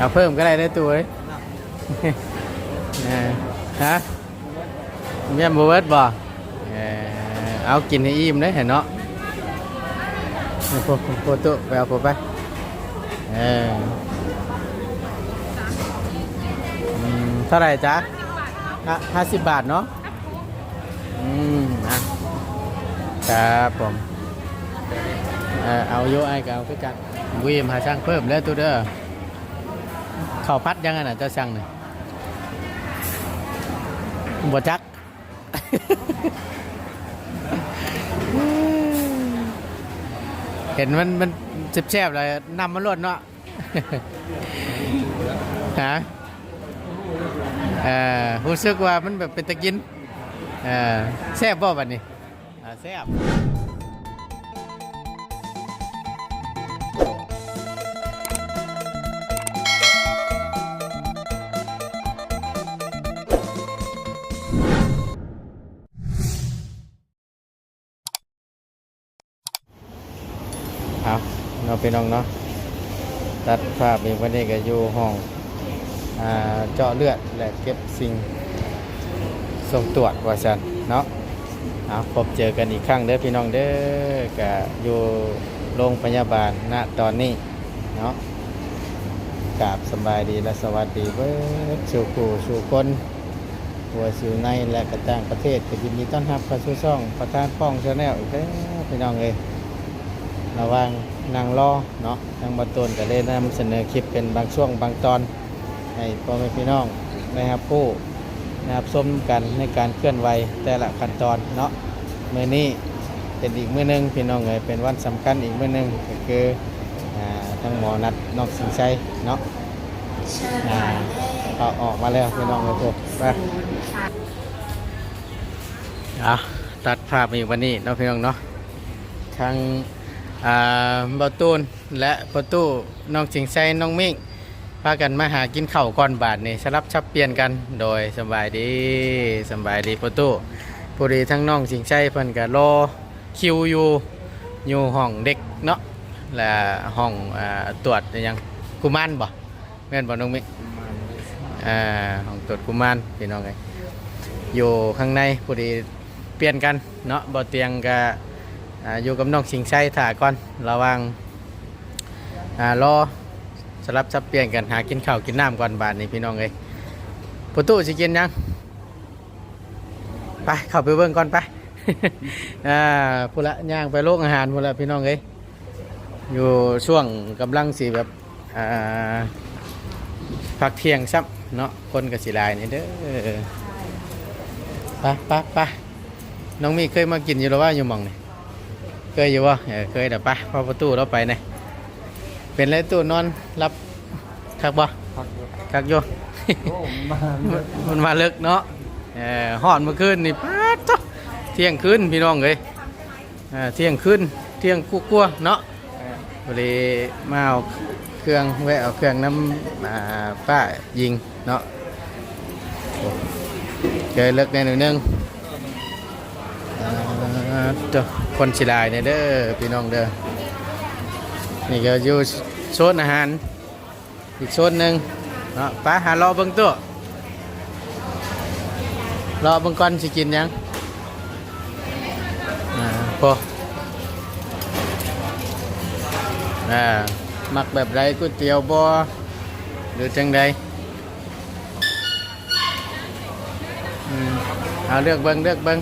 เอาเพิ่มก็ได้ได้อตัวเอ้ยเออฮะเมียบเวิร์ดบ่เออเอากินให้อิ่มได้เห็นเนาะเอาโปโปตุไปเอาโปไปเอออืมเท่าไหร่จ๊ะห้าสิบบาทเนาะอืมนะครับผมเออเอาโยไอ้ก็เอาคือกันวีมหาช่างเพิ่มแล้วตัวเด้อ ข้าวพัดยังไงน่ะเจ้าช่างเนี่ยบ่จัก เห็นมันมันแซ่บๆเลยนำมันลดเนาะฮะเอ่อรู้สึกว่ามันแบบเป็นตะกินเอ่อแซ่บบ่บัดนี้อ่าแซ่บ เอาเราไปน้องเนาะตัดภาพอีกวันนี้ก็อยู่ห้องเจาะเลือดและเก็บสิ่งส่งตรวจว่าซั่นเนาะเอาพบเจอกันอีกครั้งเด้อพี่น้องเด้อก็อยู่โรงพยาบาลณตอนนี้เนาะกราบสบายดีและสวัสดีเบิดสู่ผู้สู่คนหัวสู่ในและกระต่างประเทศก็ยินดีต้อนรับเข้าสู่ช่องประธานป้องชาแนลอีกแล้วพี่น้องเอ้ยระว่าง นางรอเนาะทางบต้นก็ได้นำเสนอคลิปเป็นบางช่วงบางตอนให้พ่อแม่พี่น้องได้รับผู้นะครับชมกันในการเคลื่อนไหวแต่ละขั้นตอนเนาะมือนี้เป็นอีกมือนึงพี่น้องเลยเป็นวันสำคัญอีกมือนึงก็คืออ่าทั้งหมอนัดนอกสิงชัยเนาะอ่าก็ออกมาแล้วพี่น้องเลยพวกไปอะตัดภาพอีกวันนี้เนาะพี่น้องเนาะทาง บอตูนและประตูน้องสิงไซน้องมิ่งพากันมาหากินเข้าก่อนบาทนี่สลับชับเปลี่ยนกันโดยสบายดีสบายดีประตูผู้ดีทั้งน้องสิงไซเพิ่นก็รอคิวอยู่อยู่ห้องเด็กเนาะและห้องอ่าตรวจยังกุมารบ่แม่นบ่น้องมิ่งอ่าห้องตรวจกุมารพี่น้องไงอยู่ข้างในผู้ดีเปลี่ยนกันเนาะบ่เตียงก็อ่า อยู่กับน้องสิงชัยถ่าก่อนระวังรอสลับสับเปลี่ยนกันหากินข้าวกินน้ำก่อนบาทนี่พี่น้องเลยประตูสิกินยังไปเข้าไปเบิ่งก่อนไปอ่าพูดละย่างไปโลกอาหารพูดละพี่น้องเลยอยู่ช่วงกำลังสีแบบอ่าพักเที่ยงซ้ำเนาะคนกับสีลายนี่เด้อไปไปไปน้องมีเคยมากินอยู่หรือว่าอยู่หมองนี่ เคยอยู่วะเออเคยเดี๋ยวไปพอประตูเราไปเนี่ยเป็นไรตู้นอนรับคักบ่พักอยู่คักอยู่โอ้มามันมันมาเลิกเนาะเออหอนเมื่อคืนนี่ป๊าดจ๊ะเที่ยงคืนพี่น้องเลยเออเที่ยงคืนเที่ยงกุ๊กลัวๆเนาะพอดีมาเอาเครื่องแวะเอาเครื่องน้ำอ่าป้ายิงเนาะโอ้เคยเลิกในหนึ่ง นึงอ่าจ้ะคนชิลายเนี่ยเด้อพี่น้องเด้อนี่ก็อยู่โซนอาหาร อีกโซนหนึ่งเนาะไปหารอเบิ่งตัวรอเบิ่งก่อนสิกินยังอ่าพออ่ามักแบบไรก๋วยเตี๋ยวบ่หรือจังใดอืมเอาเลือกเบิ่งเลือกเบิ่ง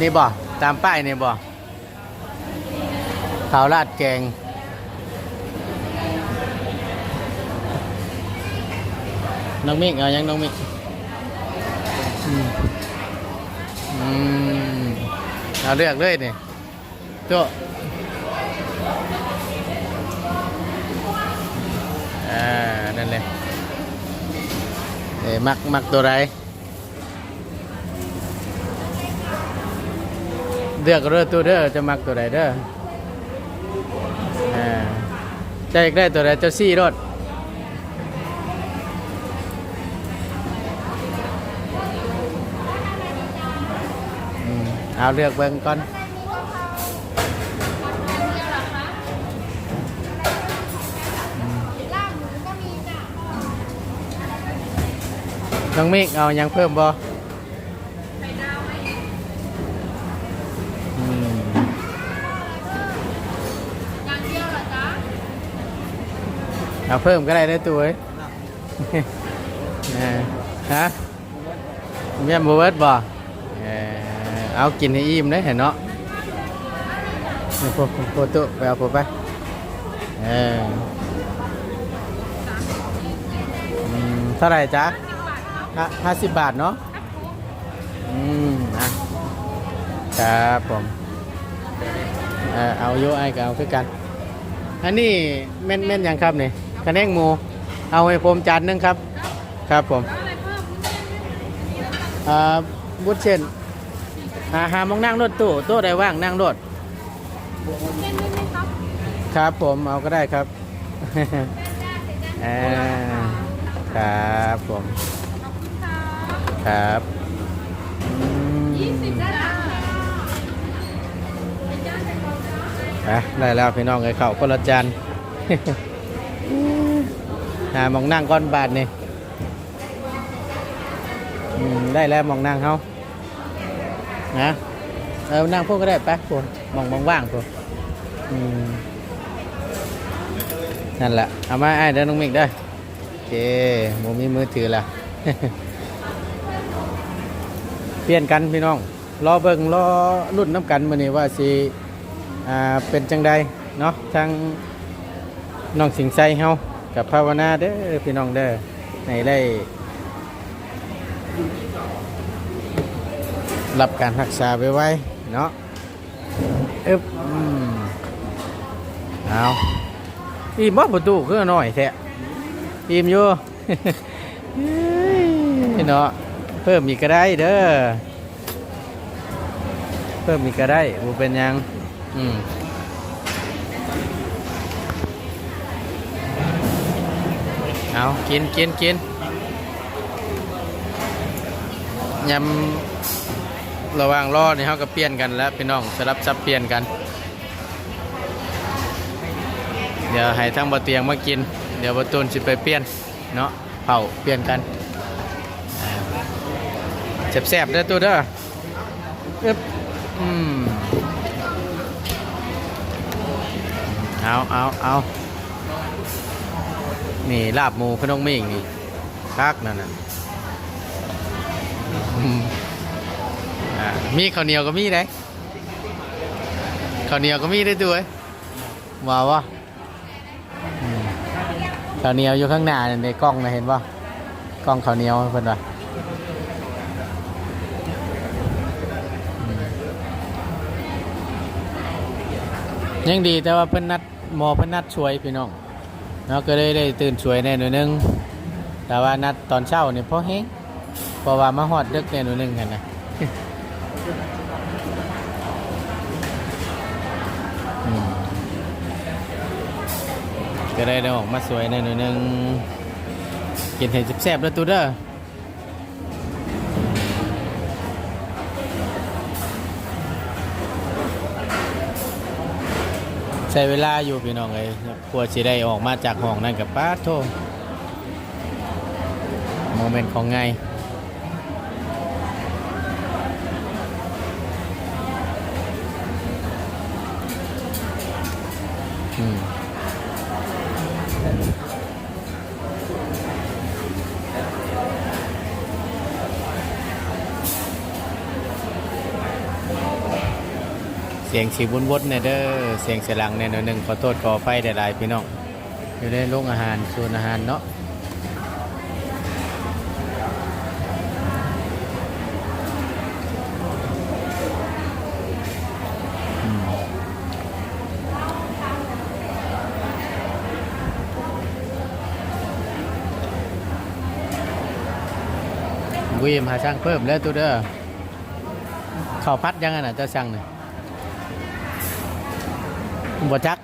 นี่บ่ตามป้ายนี่บ่ข้าวราดแกง น้องมิกเอายังน้องมิกอืมอืมเอาเลือกเลยนี่โจ้อ่า นั่นเลยเอ้มักมักตัวไร เลือกเรือตัวเด้อจะมักตัวใดเด้อจะอยกได้ตัวใดเจะซี่รถเอาเลือกเบิ่งก่อนน้องมิกเอายังเพิ่มบ่ เอาเพิ่มก็ได้ได้ตัวเอ้ฮะเมียมบเวิร์ดบ่เอเอากินให้อิ่มได้เห็นเนาะนี่พวกพวกตัวไปเอาพวกไปเอออืมเท่าไหร่จ๊ะห้าสิบบาทเนาะอืมนะครับผมเอาโยไอกับเอาคือกัน อันนี้แม่นแม่นยังครับเนี่ย คะแนนหมู เอาให้ผมจานหนึงครับ ครับผมอะไรเพิ่มอ่าบุญเช่นหาหามองนั่งรถตู้โต๊ะใดว่างนั่งรถเส้นด้วยไหมครับครับผมเอาก็ได้ครับอ่าครับผมขอบคุณค่ะครับอืมยี่สิบได้แล้วอะได้แล้วพี่น้องเลยเข้าคนละจาน หามองนั่งก้อนบาทนี่ได้แล้วมองนั่งเขานะเออนั่งพวกก็ได้ไปพวกมองมองว่างพวกนั่นแหละเอามาไอ้เดินน้องมิกได้โอเคหมูมีมือถือละเปลี่ยนกันพี่น้องรอเบิ่งรอรุ่นน้ำกันมื้อนี้ว่าสิอ่าเป็นจังใดเนาะทางน้องสิงไซเฮา กับภาวนาเด้อพี่น้องเด้อให้ได้รับการรักษาไว้ไว้เนาะอึ๊บอืมเอาอีมอประตูคือน้อยแท้อิ่มอยู่เฮ้ยเนาะเพิ่มอีกก็ได้เด้อเพิ่มอีกก็ได้บูเป็นยังอืม เอากินกินกินยำระว่างรอดนี่เขาก็เปลี่ยนกันแล้วพี่น้องสลับซับเปลี่ยนกัน เดี๋ยวให้ทั้งบะเตียงมากิน เดี๋ยวบะตูนสิไปเปลี่ยนเนาะเผาเปลี่ยนกันแซ่บๆเด้อตัวเด้ออึบอืมเอาเอาเอา นี่ลาบหมูขนมมิ่งนี่คักนั่นน่ะมีข้าวเหนียวก็มีได้ข้าวเหนียวก็มีได้ด้วยว้าวะข้าวเหนียวอยู่ข้างหน้าในกล้องนะเห็นป่ะกล้องข้าวเหนียวเพิ่นว่าอืมยังดีแต่ว่าเพิ่นนัดหมอเพิ่นนัดช่วยพี่น้อง เนาะก็เลยได้ตื่นสวยแน่หน่อยนึง แต่ว่านัดตอนเช้านี่พอแห้งเพราะว่ามาฮอดดึกแน่หน่อยนึงกันนะก็ได้ได้ออกมาสวยแนหน่อยหนึงกินเห็ดแซ่บๆแล้วตูเด้อ ช้เวลาอยู่พี่น้องเลยกลัวสิได้ออกมาจากห้องนั่นกับป้าโทโมเมนต์ของไง สียงสีวุ้นวดเนี่ยเด้อเสียงเสียงหลังเนี่ยหน่อยหนึ่งขอโทษขอไฟได้หลายพี่น้องอยู่ในโรงอาหารส่วนอาหารเนาะวิมหาช่างเพิ่มแล้วตัวเด้อข้าวพัดยังไงน่ะเจ้าช่างเนี่ย บ่จัก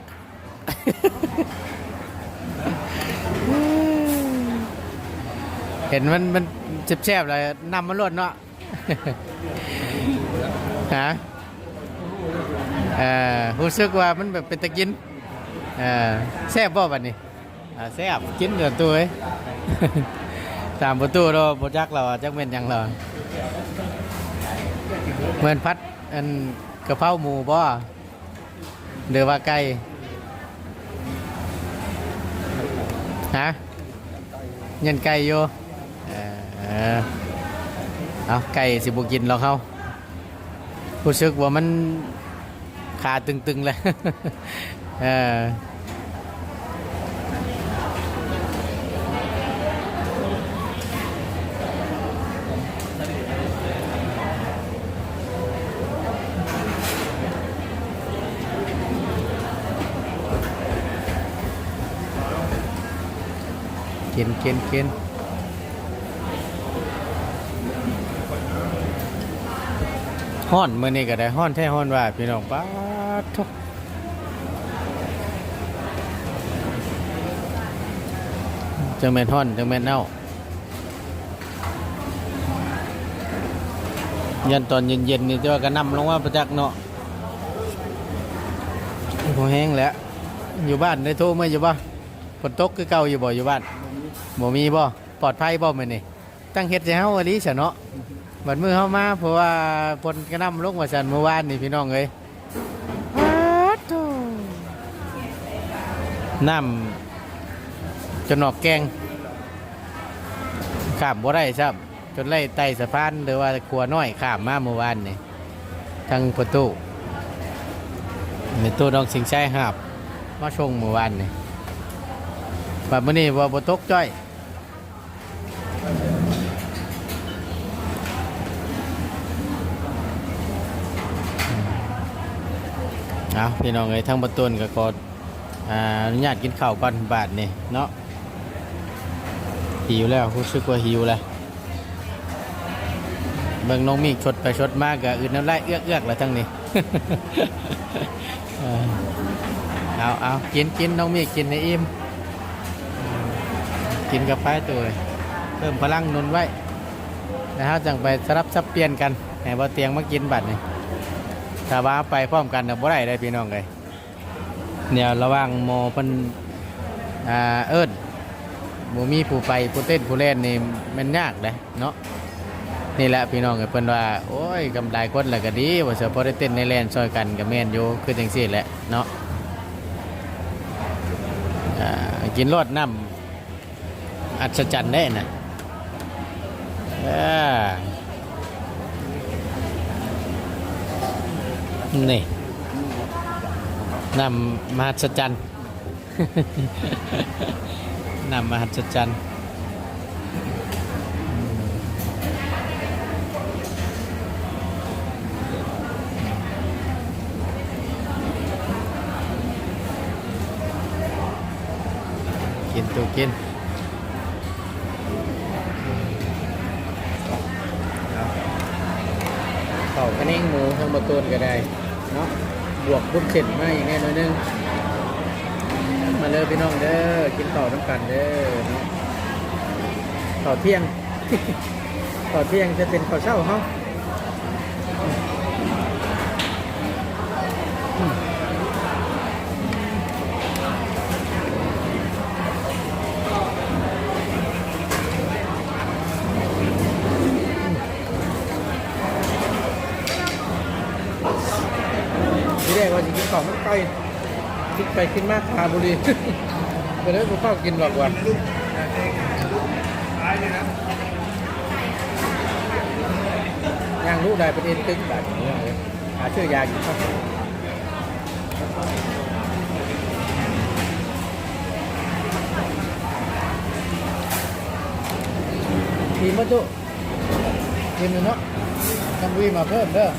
เห็นมันมันแซ่บๆเลยนำมันรดเนาะฮะเอ่อรู้สึกว่ามันแบบเป็นตะกินเอ่อแซ่บบ่บัดนี้อ่าแซ่บกินเดือดตัวเอ้ยแตามประตูเราบ่จักเราอะจักเป็นหยังเราเหมือนพัดอันกระเพราหมูบ่ หรือว่าไก่ฮะเงินไก่อยู่เออเอาไก่สิบุกินหรอกเฮารู้สึกว่ามันขาตึงๆเลยเออ กินกินกินห้อนเมื่อนี้ก็ได้ห้อนแท้ห้อนว่าพี่น้องป้าทุกจังแม่นห้อนจังแม่นเน่ายันตอนเย็นๆนี่จะว่าก็นำลงว่าประจักษ์เนาะพอแห้งแล้ว อยู่บ้านได้โทรมาอยู่บ่ฝนตกคือเก่าอยู่บ่อยู่บ้าน บ่มีบ่ปลอดภัยบ่มื้อนี้ตั้งเฮ็ดให้เฮาอะลิซะเนาะบัดมื้อเฮามาเพราะว่าฝนกระหน่ำลงว่าซั่นเมื่อวานนี่พี่น้องเอ้ยป๊าดโธ่น้ำจนออกแกงข้ามบ่ได้ซับจนไล่ไต่สะพานหรือว่าขัวน้อยข้ามมาเมื่อวานนี่ทางประตูมีตู้ดองสิงชัยหาบมาชงเมื่อวานนี่แบบมื้อนี้ว่าบ่ตกจ้อยเอาพี่น้องเอ้ยทั้งประตูนก็กอ่าอนุญาตกินข้าวก่อนบาทนี่เนาะหิวแล้วรู้สึกว่าหิวแล้วเบิ่งน้องมีชดไปชดมากก็อื่นน้ำลายเอื้อกเอื้อกแล้วทั้งนี้เออเอาเอากินกินน้องมีกินในอิ่ม กินกับไฟตัวเลยเพิ่มพลังนุนไว้นะครับจังไปสลับซับเปลี่ยนกันให้บ่เตียงมากินบัดนี่ถ้าว่าไปพร้อมกันเดี๋ยวบ่ได้เลยพี่น้องเลยเนี่ยระว่างโมเพิ่นอ่าเอิ้นบ่มีผู้ไปผู้เต้นผู้เล่นนี่มันยากเลยเนาะนี่แหละพี่น้องเอเพิ่นว่าโอ้ยกำไรคนละก็ดีว่าสิพอได้เต้นในแลนซอยกันก็แม่นอยู่คือจังซี่แหละเนาะกินรอดน้ำ อัศจรรย์ได้นะนี่นำมหัศจรรย์นำมหัศจรรย์กินตัวกิน เข่ากระเน่งหมูทั้งประตูนก็ได้เนาะบวกบุญเสร็จมาอีกแน่นอนนึงมาเลยพี่น้องเด้อกินต่อน้ำกันเด้อเนาะต่อเที่ยงต่อเที่ยงจะเป็นข้าวเช้าเขาที่แรกว่าจะกินข องมันไก่คิดไปคิดมากคาบุรีก็เลยผมเข้ากินหรอกว่าย่างลูกได้เป็นเอ็นตึงแบบนี้เลยหาชื่อยากินเข้าทีมวัตถุทีมหนึ่งเนาะต้องวีมาเพิ่มเด้อ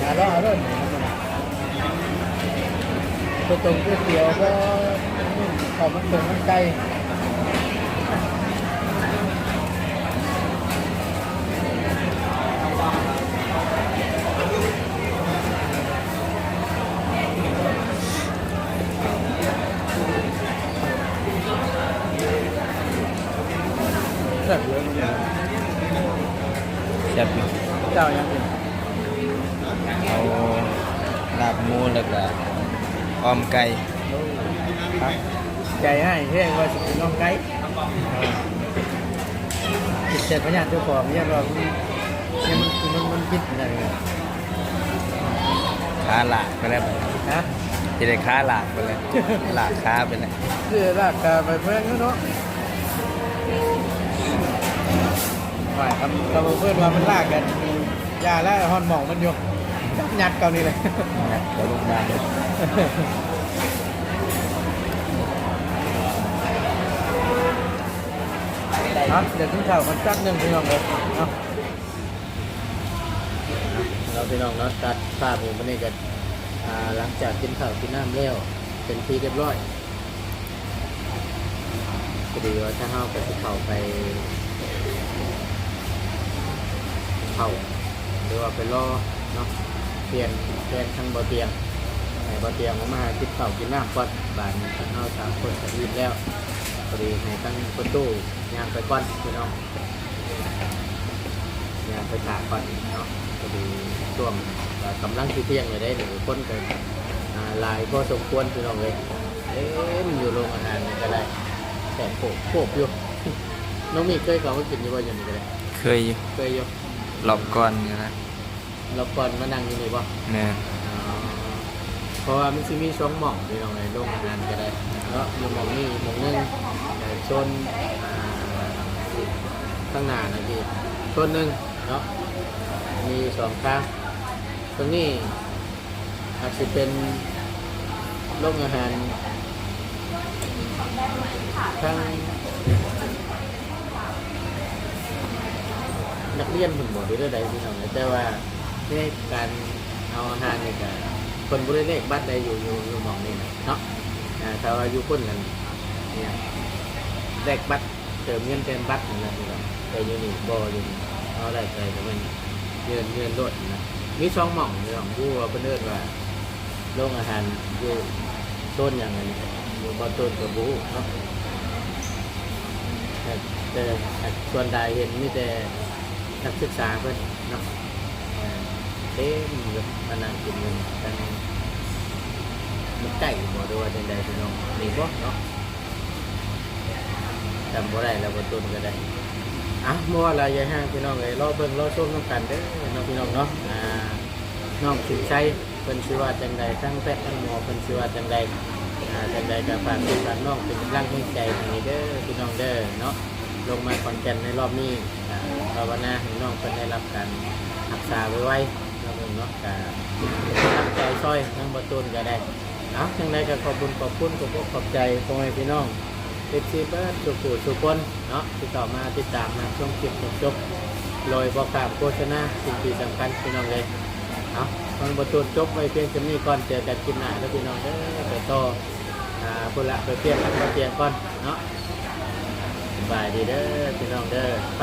หาล้อเริ่ม ตัวตรงก๋วยเตี๋ยวก็ขอมันตรงมันไกลแซ่บเยอะแซ่บอยู่เจ้ายังเป็นเอาลาบหมูแล้วก็ ออมไก่ครับใจให้เท่ว่าสิเป็นน้องไก่ติดเจ็บพยานเจ้าของเนี่ยเราเนี่ยมันมันมันคิดอะไรเนี่ยขาหลากไปแล้วบัดฮะจะได้ขาหลากไปเลยหลากขาไปเลยคือรากกาไปเพื่อนเนาะฝ่ายคำคำเพื่อนว่ามันลากกันยาแล้วฮอนหมองมันอยู่จับ ยัดเกานี่เลยนะเดี๋ยวลงมาเลยเนาะเดี๋ยวขึ้นข่าวมันจักหนึ่งพี่น้องเลยเนาะเราพี่น้องเนาะตัดภาพอยู่วันนี้กันอ่าหลังจากกินข้าวกินน้ำแล้วเป็นทีเรียบร้อยก็ดีว่าถ้าเฮาไปที่เขาไปเขาหรือว่าไปรอเนาะ เปลี่ยนเปลี่ยนทางบ่อเตียงให้บ่อเตียงมามากินข้าวกินน้ำก่อนบ้านนี้ถ้าเฮาสามคนจะอิ่มแล้วพอดีให้ตั้งประตูยางไปก่อนพี่น้องยางไปถากก่อนเนาะพอดีช่วงเอ่อกำลังที่เที่ยงเลยได้หนึ่งคนกันอ่าหลายก็สมควรพี่น้องเลยเอ๊ะมันอยู่โรงอาหารนี่ก็ได้แต่โขกโขกอยู่น้องมีเคยเขามากินอยู่บ่อย่างนี้ก็ได้เคยอยู่เคยอยู่หลบก่อนนี่นะ เราก่อนมานั่งอยู่นี่บ่แม่นอ๋อเพราะว่ามันจะมีช่องหม่องพี่น้องในโรงอาหารก็ได้เนาะอยู่หม่องนี้หม่องนึงแต่โซนอ่าข้างหน้านะพี่โซนหนึ่งเนาะมีสองข้างตรงนี้อาจจะเป็นโรงอาหารทั้งนักเรียนผลหมดหรือใดพี่น้องแต่ว่า ในการเอาอาหารนี่ก็คนบริเลขบัตรใดอยู่อยู่อยู่หมองนี่นะเนาะอ่าแต่ว่าอยู่คนนั้นเนี่ยแลกบัตรเติมเงินเป็นบัตรนี่นะพี่น้องแต่อยู่นี่บ่อยู่นี่เอาได้ใจแต่มันเงินเงินรถนะมีสองหม่องพี่น้องผู้ว่าเพิ่นเอิ้นว่าโรงอาหารอยู่โซนอย่างไรอยู่บ่ต้นกับบูเนาะแต่ส่วนใดเห็นมีแต่นักศึกษาเพื่อนเนาะ เต็มอยู่มานั่งกินกันกันมันใกล้บ่ด้วยใดๆพี่น้องนี่บ่เนาะจำบ่ได้แล้วบ่ต้นก็ได้อะบ่ว่าอะไรย่าห่างพี่น้องเอ้ยรอเบิ่งรอชมนำกันเด้อเนาะพี่น้องเนาะอ่าน้องสินชัยเพิ่นสิว่าจังใดทั้งแพทย์ทั้งหมอเพิ่นสิว่าจังใดอ่าจังใดก็ฝากพี่ฝากน้องเป็นกำลังใจให้เด้อพี่น้องเด้อเนาะลงมาคอนแกนในรอบนี้ภาวนาให้น้องเพิ่นได้รับการรักษาไว้ไว้ พิ่นเนาะกาตั้งใจช่วยทั้งประตูนก็ได้เอาจังไดก็ขอบคุณขอบคุณขอบคุณขอบใจพ่อแม่พี่น้องเอฟซีเบิร์ดสุขุสุขคนเนาะที่ต่อมาติดตามมาช่วงคลิปจบจบๆโดยบอกกาบโฆษณาสิ่งที่สำคัญพี่น้องเลยเอาทางประตูนจบไว้เพียงแค่นี้ก่อนเจอกันคลิปหน้าแล้วพี่น้องเด้อไปต่ออ่าพุ่นละไปเปลี่ยนกันมาเปลี่ยนก่อนเนาะบายดีเด้อพี่น้องเด้อไป